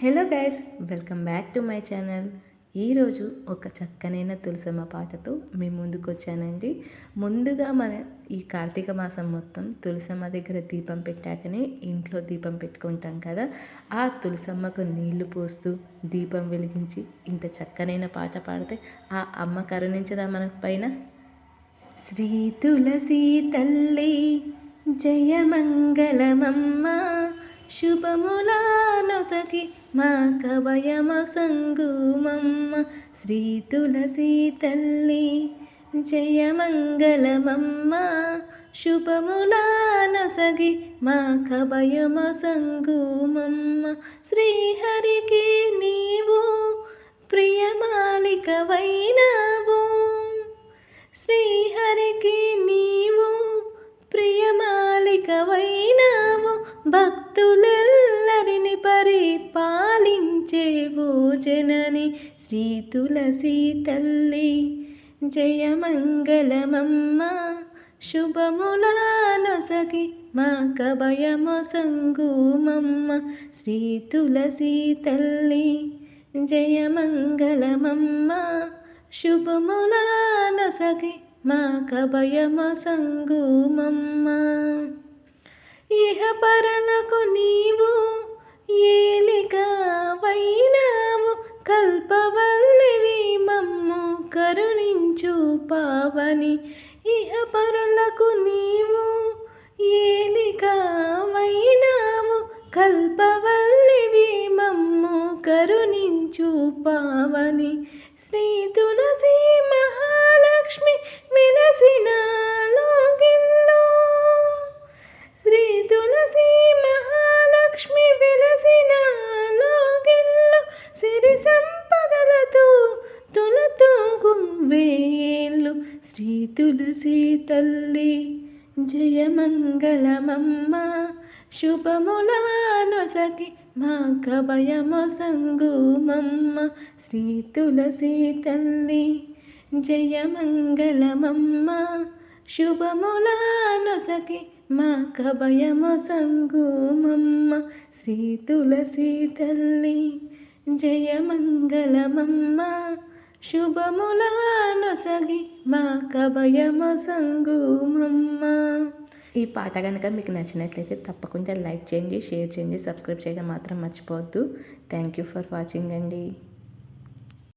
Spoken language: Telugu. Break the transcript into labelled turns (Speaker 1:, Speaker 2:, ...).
Speaker 1: Hello guys welcome back to my channel. ఈరోజు ఒక చక్కనైన తులసమ్మ పాటతో మీ ముందుకు వచ్చానండి. ముందుగా మన ఈ కార్తీక మాసం మొత్తం తులసమ్మ దగ్గర దీపం పెట్టాకనే ఇంట్లో దీపం పెట్టుకుంటాం కదా. ఆ తులసమ్మకు నీళ్ళు పోస్తూ దీపం వెలిగించి ఇంత చక్కనైన పాట పాడితే ఆ అమ్మ కరుణించదా మన పైన? శ్రీ తులసి తల్లి జయమంగళమమ్మ. శుభములా నొసగి మా కవయమ సంగుమమ్మ. శ్రీ తులసి తల్లి జయమంగళమమ్మ. శుభములా నొసగి మా కవయమ సంగుమమ్మ. శ్రీహరికి నీవు ప్రియమాలికవైనావు. శ్రీహరికి నీవు ప్రియమాలికవైనావు. భక్తి భక్తులెల్లరిని పరిపాలించేవో జనని శ్రీ తులసి తల్లి. జయమంగళమమ్మ శుభములానొసగి మా కభయమ సంగుమమ్మ శ్రీ తులసి తల్లి. జయమంగళమమ్మ శుభములానొసగి మా కభయమ ఇహపరణకు నీవు ఏలికవైనావు. కల్పవల్లివి మమ్ము కరుణించు పావని. ఇహపరులకు నీవు ఏలికవైనావు. కల్పవల్లివి మమ్ము కరుణించు పావని. శ్రీ తులసీమా శ్రీ తులసి తల్లి జయమంగళమమ్మ శుభములానొసగి మా కభయమొసంగుమమ్మ శ్రీ తులసి తల్లి జయమంగళమమ్మ శుభములానొసగి మా కభయమొసంగుమమ్మ శ్రీ తులసి తల్లి జయమంగళమమ్మ శుభములానొసగి మా కభయమ సంగుమమ్మ. ఈ పాట కనుక మీకు నచ్చినట్లయితే తప్పకుండా లైక్ చేయండి షేర్ చేయండి సబ్స్క్రైబ్ చేయడం మాత్రం మర్చిపోవద్దు. థ్యాంక్ యూ ఫర్ వాచింగ్ అండి.